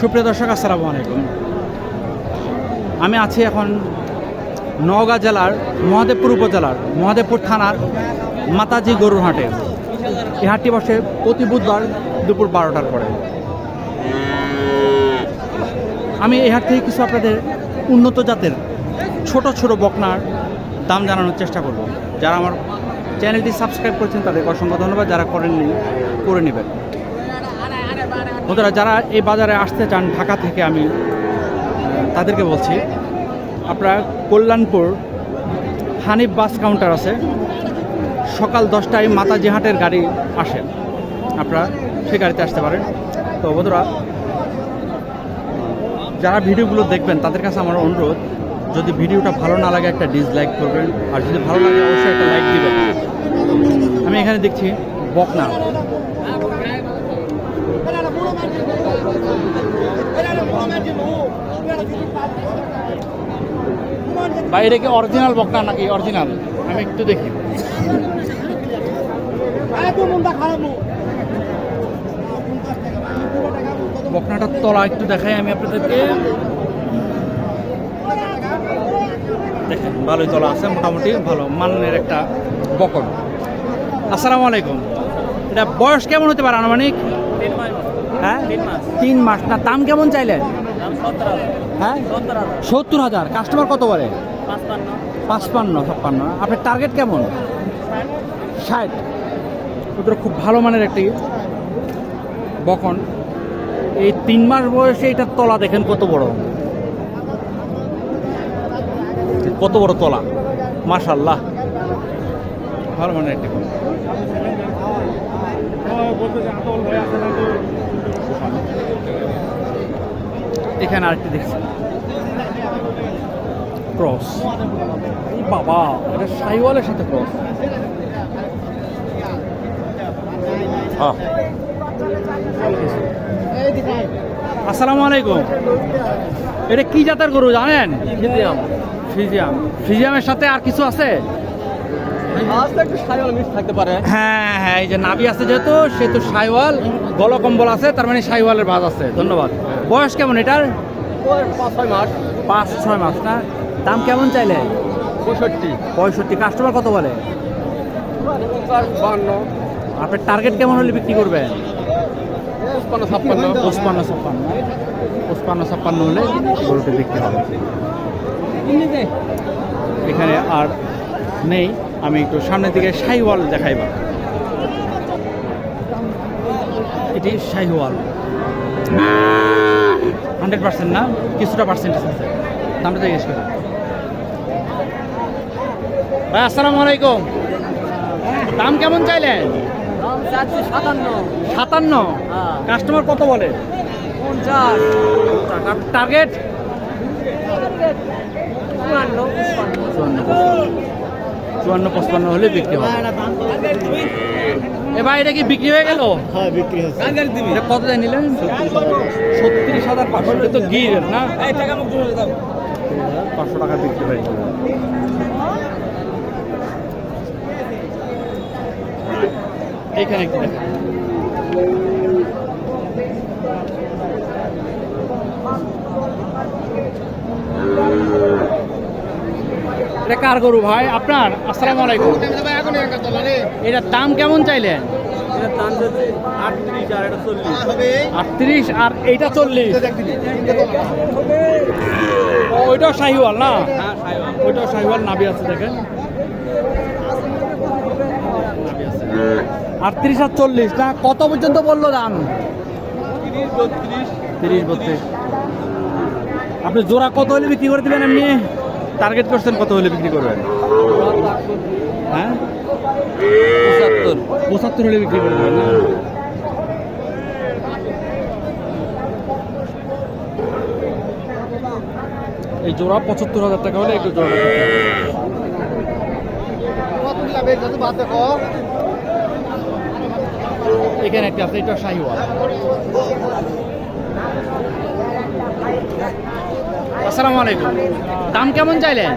সুপ্রিয় দর্শক, আসসালামু আলাইকুম। আমি আছি এখন নওগাঁ জেলার মহাদেবপুর উপজেলার মহাদেবপুর থানার মাতাজি গরুর হাটে। এই হাটটি বসে প্রতি বুধবার দুপুর বারোটার পরে। আমি এই হাট থেকে কিছু আপনাদের উন্নত জাতের ছোট ছোট বকনার দাম জানানোর চেষ্টা করব। যারা আমার চ্যানেলটি সাবস্ক্রাইব করেছেন, তাদেরকে অসংখ্য ধন্যবাদ। যারা করেননি, করে নেবেন। বন্ধুরা, যারা এই বাজারে আসতে চান ঢাকা থেকে, আমি তাদেরকে বলছি, আপনারা কল্যাণপুর হানিফ বাস কাউন্টার আছে। সকাল দশটায় মাতাজি হাটের গাড়ি আসে। আপনারা সেই গাড়িতে আসতে পারেন। তো বন্ধুরা, যারা ভিডিওগুলো দেখবেন, তাদের কাছে আমার অনুরোধ, যদি ভিডিওটা ভালো না লাগে, একটা ডিসলাইক করবেন। আর যদি ভালো লাগে, অবশ্যই একটা লাইক দিবেন। আমি এখানে দেখছি বকনা। বা এটা কি অরিজিনাল বকনা নাকি অরিজিনাল আমি একটু দেখি। বকনাটার তলা একটু দেখাই আমি আপনাদেরকে। দেখেন ভালোই তলা আছে মোটামুটি ভালো মানের একটা বকন। আসসালামু আলাইকুম। এটা বয়স কেমন হতে পারে আনুমানিক? হ্যাঁ? তিন মাস। না দাম কেমন চাইলেন? হ্যাঁ? সত্তর হাজার। কাস্টমার কত বলে? পাঁচপান্ন। ছাপ্পান্ন। আপনার টার্গেট কেমন? ষাট। ওদের খুব ভালো মানের একটি বকন। এই তিন মাস বয়সে এটার তলা দেখেন কত বড়। কত বড় তলা। মাশাল্লাহ ভালো মানের একটি বকন। এখানে আরেকটি দেখছি। ক্রস বাবা এটা সাইওয়ালের সাথে ক্রস আসসালামু আলাইকুম। এটা কি জাতের গরু জানেন? ফিজিয়াম। ফ্রিজিয়াম ফ্রিজিয়ামের সাথে আর কিছু আছে আজকে একটু সাইকেল মিস থাকতে পারে হ্যাঁ হ্যাঁ এই যে নাভি আছে যেহেতু সেহেতু সাইওয়াল গলকম্বল আছে তার মানে সাইওয়ালের ভাজ আছে ধন্যবাদ। বয়স কেমন এটার? পাঁচ ছয় মাস। না? দাম কেমন চাইলে? পঁয়ষট্টি। পঁয়ষট্টি। কাস্টমার কত বলে? আপনার টার্গেট কেমন হলে বিক্রি করবেন? ছাপ্পান্ন। পঁচপান্ন ছাপ্পান্ন। পঁচপান্ন ছাপ্পান্ন হলে গরুটি বিক্রি হবে। এখানে আর নেই। আমি একটু সামনের দিকে শাহিওয়াল দেখাইবা। এটি শাহিওয়াল। হান্ড্রেড পার্সেন্ট না? কিছুটা পার্সেন্টেজ আছে। দামটা জিজ্ঞেস করি। ভাই আসসালামু আলাইকুম। দাম কেমন চাইলেন? সাতান্ন। হ্যাঁ। কাস্টমার কত বলে? টার্গেট? চুয়ান্ন পঁচপান্ন হলে বিক্রি হবে। এ ভাই এটা কি বিক্রি হয়ে গেল? হ্যাঁ বিক্রি হচ্ছে কত দেয় নিলেন? ছত্রিশ হাজার পাঁচশো তো গির না? পাঁচশো টাকা বিক্রি হয়ে গেল। এইখানে একটু দেখেন। এটা কার গরু ভাই? আপনার? আসসালামু আলাইকুম। এটার দাম কেমন চাইলেন? আটত্রিশ আর এইটা চল্লিশ। ওইটাও শাহিওয়াল না? ওইটাও শাহিওয়াল নাবি আছে দেখেন। আটত্রিশ আর চল্লিশ, না? কত পর্যন্ত বলল দাম? তিরিশ বত্রিশ তিরিশ, বত্রিশ। আপনি জোড়া কত হলে বিক্রি করে দেবেন এমনি? টার্গেট করছেন কত হলে বিক্রি করবেন? হ্যাঁ? পঁচাত্তর। পঁচাত্তর হলে বিক্রি করে দেবেন না? এই জোড়া পঁচাত্তর হাজার টাকা হলে একটু জোড়া। এখানে একটা আছে এটা শাহিওয়াল। আসসালামু আলাইকুম। দাম কেমন চাইলেন?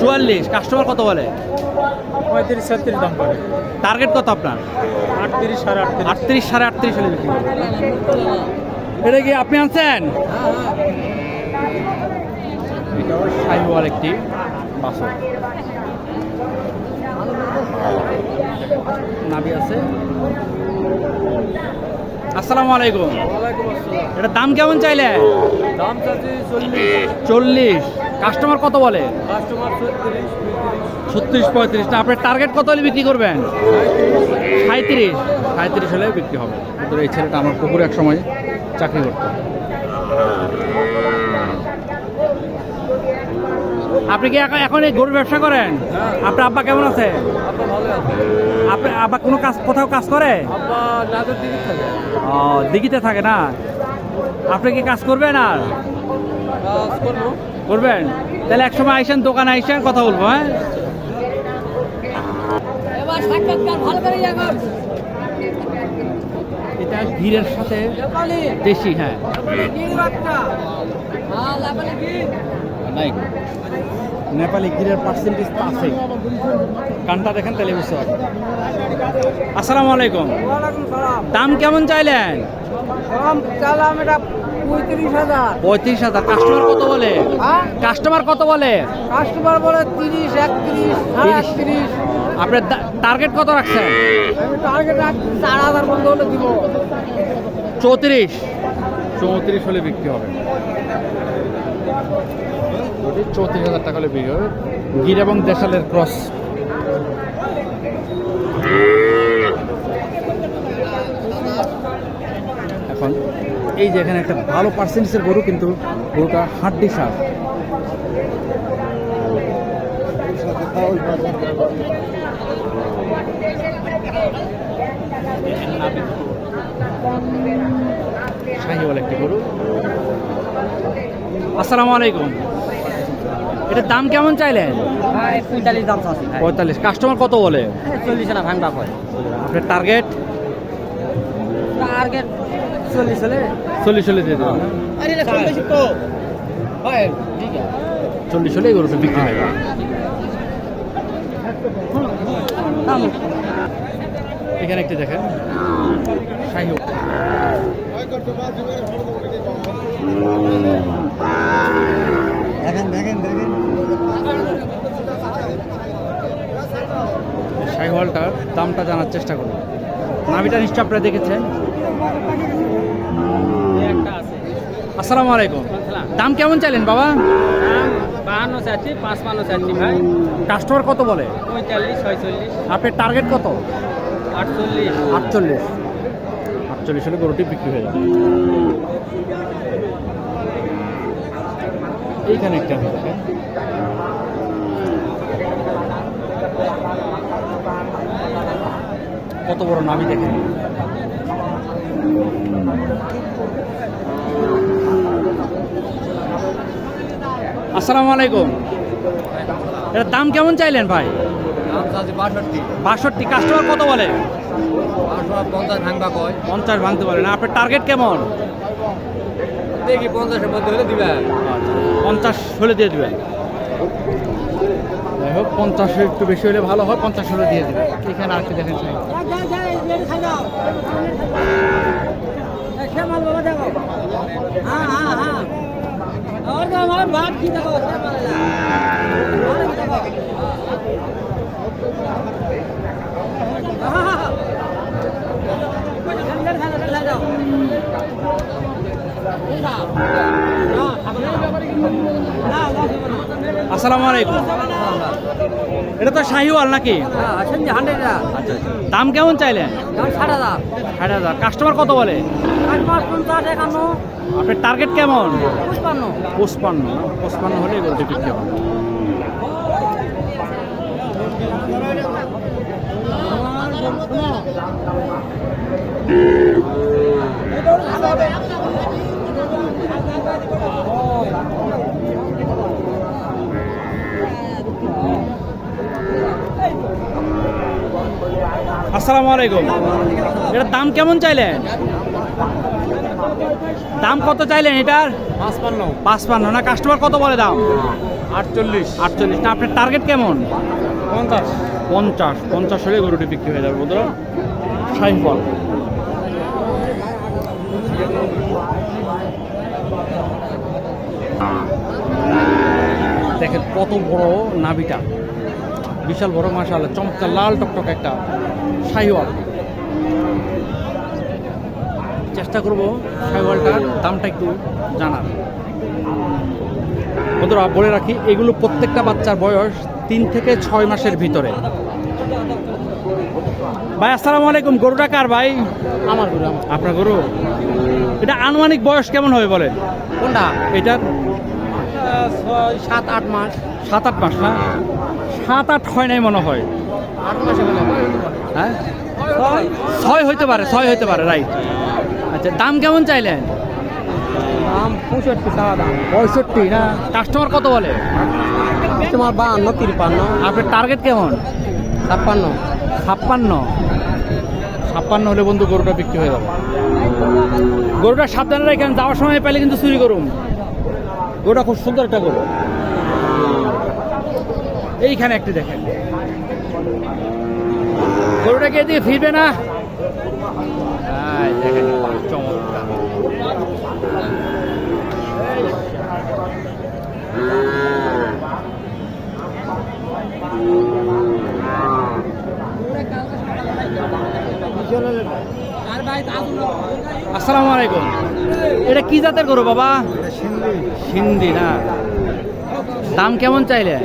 চুয়াল্লিশ কাস্টমার কত বলে? পঁয়ত্রিশ ছত্রিশ দাম করে টার্গেট কত আপনার? আটত্রিশ সাড়ে আটত্রিশ। আটত্রিশ সাড়ে আটত্রিশ হলে বিক্রি এটা কি আপনি আনছেন? এটাও সাইওয়াল একটি বাসন। নাবি আছে। আসসালামু আলাইকুম। এটা দাম কেমন চাইলে? দাম চল্লিশ। কাস্টমার কত বলে? ছত্রিশ পঁয়ত্রিশ। না আপনার টার্গেট কত হলে বিক্রি করবেন? সাঁত্রিশ সাঁত্রিশ হলে বিক্রি হবে। এই ছেলেটা আমার পুকুরে এক সময় চাকরি করতো। আপনি কি এখন এখন এই গরুর ব্যবসা করেন। আপনার আব্বা কেমন আছে? আপনার আব্বা কোনো কাজ কোথাও কাজ করে? ও দিঘিতে থাকে না? আপনি কি কাজ করবেন আর? করবেন? তাহলে এক সময় আইসেন দোকানে আইসেন কথা বলব হ্যাঁ? এটা ভিড়ের সাথে দেশি হ্যাঁ। হ্যাঁ নাই নেপালি গিরের পার্সেন্টেজ তো আছে। কানটা দেখেন তাহলে বুঝতে পারবেন আসসালামু আলাইকুম দাম কেমন চাইলেন? চালাম এটা পঁয়ত্রিশ হাজার। পঁয়ত্রিশ হাজার। কাস্টমার কত বলে? হ্যাঁ? কাস্টমার কত বলে? কাস্টমার বলে তিরিশ একত্রিশ। একত্রিশ। আপনার টার্গেট কত রাখছেন? আমি টার্গেট চার হাজার বন্ধ হলে দিব। চৌত্রিশ। চৌত্রিশ হলে বিক্রি হবে। ওটি চৌত্রিশ হাজার টাকা হলে বিক্রি হবে। গির এবং দেশালের ক্রস। এখন, এই যে এখানে একটা ভালো পার্সেন্টেজের গরু কিন্তু, গরুটা হাড্ডি সার। শাহিওয়াল একটি গরু। আসসালামু আলাইকুম। এটার দাম কেমন চাইলেন? পঁয়তাল্লিশ দাম আছে পঁয়তাল্লিশ। কাস্টমার কত বলে? চল্লিশ না ভাঙবা হয় আপনার টার্গেট টার্গেট চল্লিশ হলে। চল্লিশ হলে দিয়ে দেবেন চল্লিশ হলে গরুটা বিক্রি হয়ে এখানে একটি দেখেন। শাহিওয়াল। দেখেন দেখেন দেখেন। শাহিওয়ালটার দামটা জানার চেষ্টা করুন। নাভিটা নিশ্চয় আপনারা দেখেছেন। আসসালামু আলাইকুম। দাম কেমন চাইলেন বাবা? বাহান্ন চাচ্ছি পাঁচ পান্ন চাচ্ছি ভাই। কাস্টমার কত বলে? পঁয়তাল্লিশ ছয়চল্লিশ। আপনার টার্গেট কত? আটচল্লিশ। আটচল্লিশ। আটচল্লিশ হলে গরুটি বিক্রি হয়ে যাবে। এইখানে একটা দেখেন কত বড় নামি দেখেন? আসসালামু আলাইকুম। এটার দাম কেমন চাইলেন ভাই? বাষট্টি। কাস্টমার কত বলে? পঞ্চাশ ভাঙবা কয়। পঞ্চাশ ভাঙতে পারে না। আপনার টার্গেট কেমন? দেখি পঞ্চাশের মধ্যে হলে দিবে পঞ্চাশ হলে দিয়ে দেবেন। যাই হোক পঞ্চাশ একটু বেশি হলে ভালো হয় পঞ্চাশ হলে দিয়ে দেবেন। এখানে আর কি দেখেন সাহেব। হ্যাঁ। আসসালামু আলাইকুম। এটা তো শাহিওয়াল নাকি? আচ্ছা দাম কেমন চাইলেন? ষাট হাজার। কাস্টমার কত বলে? আপনার টার্গেট কেমন? পঁচপান্ন। পঁচপান্ন হলে হবে। আসসালামু আলাইকুম। এটার দাম কেমন চাইলেন? দাম কত চাইলেন এটার? পঞ্চাশ। পঞ্চাশ। পঞ্চাশ হলে গরুটি বিক্রি হয়ে যাবে বন্ধুরা। সাইফল দেখেন কত বড় নাভিটা বিশাল বড় মাশাআল্লাহ চমৎকার লাল টকটক একটা সাইওয়াল চেষ্টা করব সাইওয়ালটার দামটা একটু জানার। বন্ধুরা বলে রাখি এগুলো প্রত্যেকটা বাচ্চার বয়স তিন থেকে ছয় মাসের ভিতরে। ভাই আসসালামু আলাইকুম গরুটা কার ভাই? আমার গরু আপনার গরু? এটা আনুমানিক বয়স কেমন হবে বলেন? কোনটা? এটার ছয় সাত আট মাস। সাত আট মাস না? সাত আট হয় নাই মনে হয়। আট মাসে বলে হ্যাঁ ছয় হইতে পারে। ছয় হইতে পারে রাইট আচ্ছা দাম কেমন চাইলেন? দাম পঁয়ষট্টি চাওয়া দাম। পঁয়ষট্টি না? কাস্টমার কত বলে? তোমার বাহান্ন তিরপান্ন আপনার টার্গেট কেমন? ছাপ্পান্ন। ছাপ্পান্ন। ছাপ্পান্ন হলে বন্ধু গরুটা বিক্রি হয়ে যাবে। গরুটা সাবধানে রাখেন যাওয়ার সময় পেলে কিন্তু চুরি করুন। গরুটা খুব সুন্দর একটা গরু এইখানে একটি দেখেন। গরুটাকে এদিকে ফিরবে না? দেখেন, চমৎকার। আসসালামু আলাইকুম। এটা কি জাতের গরু বাবা? সিন্ধি না? দাম কেমন চাইলে?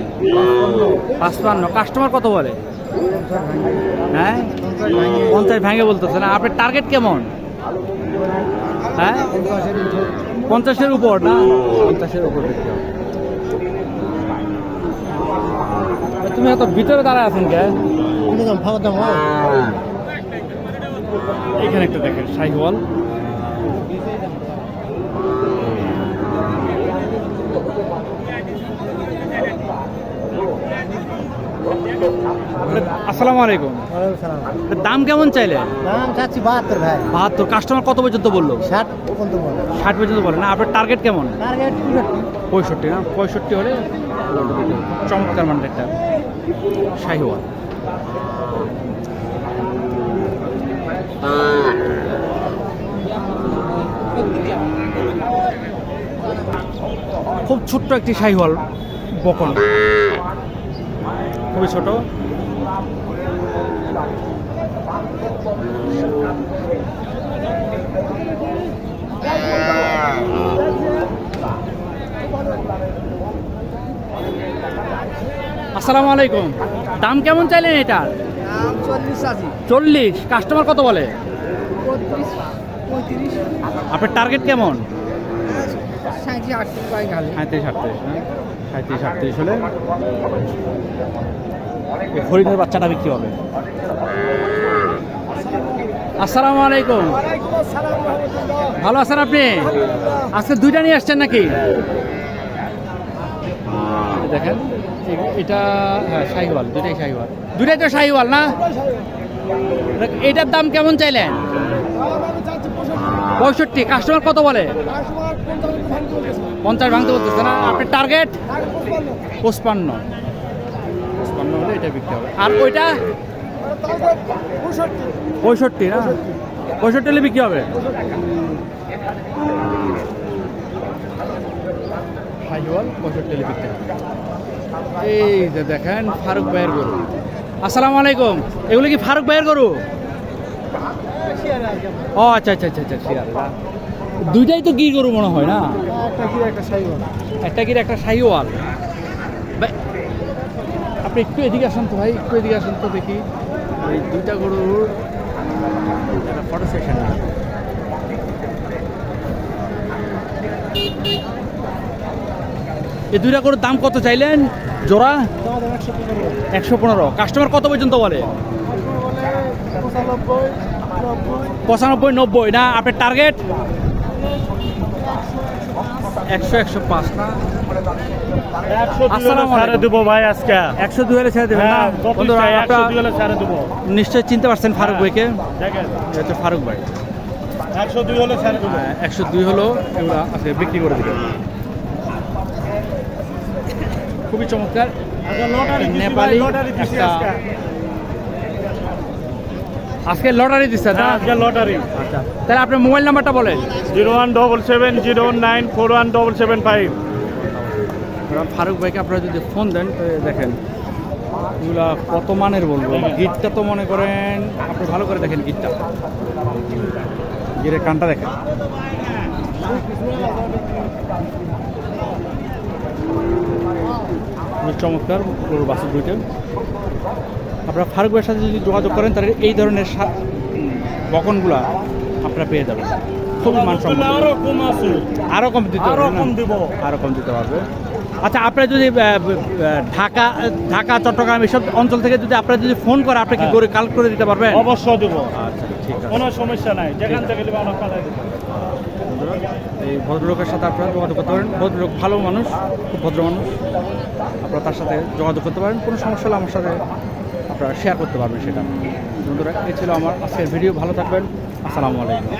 পাঁচপান্ন। কাস্টমার কত বলে? হ্যাঁ? পঞ্চাশ ভাঙে বলতেছে না। আপনার টার্গেট কেমন? হ্যাঁ? পঞ্চাশের উপর না? পঞ্চাশের উপর তুমি এত ভিতরে দাঁড়ায় আছেন কে? দাম হয়। এখানে একটা দেখেন শাহিওয়াল। আসসালামু আলাইকুম। দাম কেমন চাইলে দাম চাচ্ছি বাহাত্তর ভাই। বাহাত্তর কাস্টমার কত পর্যন্ত বলল? ষাট পর্যন্ত বলে। ষাট পর্যন্ত বলে। না আপনার টার্গেট কেমন? টার্গেট পঁয়ষট্টি। না? পঁয়ষট্টি হলে চমৎকার মানে একটা শাহিওয়াল। খুব ছোট্ট একটি শাহিওয়াল বকন। খুবই ছোট। আসসালামু আলাইকুম। দাম কেমন চাইলেন এটার দাম চল্লিশ কাস্টমার কত বলে? আপনার টার্গেট কেমন? সাঁত্রিশ আটত্রিশ সাঁত্রিশ আটত্রিশ হ্যাঁ? হলে হরিণের বাচ্চাটা বিক্রি হবে। আসসালামু আলাইকুম। ভালো আছেন আপনি? আজকে দুইটা নিয়ে আসছেন নাকি? দেখেন। এ- এটা হ্যাঁ শাহিওয়াল দুইটাই শাহিওয়াল। দুইটাই তো শাহিওয়াল না? এটার দাম কেমন চাইলেন? পঁয়ষট্টি। কাস্টমার কত বলে? পঞ্চাশ ভাঙতে বলতেছে না। আপনার টার্গেট? পঁচপান্ন। পঁচপান্ন হলে এটা বিক্রি হবে। আর ওইটা? পঁয়ষট্টি না? পঁয়ষট্টি হলে বিক্রি হবে? হাইওয়াল পঁয়ষট্টি হলে বিক্রি হবে। এই যে দেখেন ফারুক ভাইয়ের গরু। আসসালামু আলাইকুম। এগুলো কি ফারুক ভাইয়ের গরু? ও আচ্ছা আচ্ছা আচ্ছা আচ্ছা। দুইটাই তো গির গরু মনে হয় না? একটা গির, একটা শাহিওয়াল আপনি একটু এদিকে আসেন তো ভাই, একটু এদিকে আসেন তো দেখি। এই দুইটা গরুর ফটো সেশন এই দুইটা গরুর দাম কত চাইলেন? জোড়া? একশো পনেরো। কাস্টমার কত পর্যন্ত বলে? পঁচানব্বই নব্বই। না আপনার টার্গেট? একশো একশো পাঁচ না? দেবেন হ্যাঁ নিশ্চয়ই চিনতে পারছেন ফারুক ভাইকে। এটা হচ্ছে ফারুক ভাই। একশো দুই হলে একশো দুই হলো এগুলো আজকে বিক্রি করে দিবে খুব খুবই চমৎকার। নেপালি একটা আজকে। লটারি দিচ্ছে না? হ্যাঁ, আজকে লটারি। আচ্ছা। তাহলে আপনার মোবাইল নাম্বারটা বলেন। Zero one double seven zero nine four one double seven five. Faruk ভাইকে আপনারা যদি ফোন দেন দেখেন এগুলা কত মানের বলব? গিটটা তো মনে করেন আপনি ভালো করে দেখেন গিটটা। গিরের কানটা দেখেন। চমৎকার গরুর বাসের দুইটা। আপনারা ফারুক ভাইয়ের সাথে যদি যোগাযোগ করেন তাহলে এই ধরনের বকনগুলা আপনারা পেয়ে যাবেন। খুবই মানসম্মত। আরও কম আছে। আরও কম দিতে আরও কম দিব। আরও কম দিতে পারবে আচ্ছা আপনারা যদি ঢাকা ঢাকা চট্টগ্রাম এসব অঞ্চল থেকে যদি আপনারা যদি ফোন করে আপনি কি হ্যাঁ। গরু কালেক্ট করে দিতে পারবেন? অবশ্য দেবো। আচ্ছা। কোনো সমস্যা নাই যেখান থেকে নেবে আমরা পালাই দেবো। এই ভদ্রলোকের সাথে আপনারা যোগাযোগ করতে পারেন। ভদ্রলোক ভালো মানুষ খুব ভদ্র মানুষ। আপনারা তার সাথে যোগাযোগ করতে পারেন। কোনো সমস্যা হলে আমার সাথে আপনারা শেয়ার করতে পারবেন সেটা। বন্ধুরা এই ছিল আমার আজকের ভিডিও ভালো থাকবেন। আসসালামু আলাইকুম।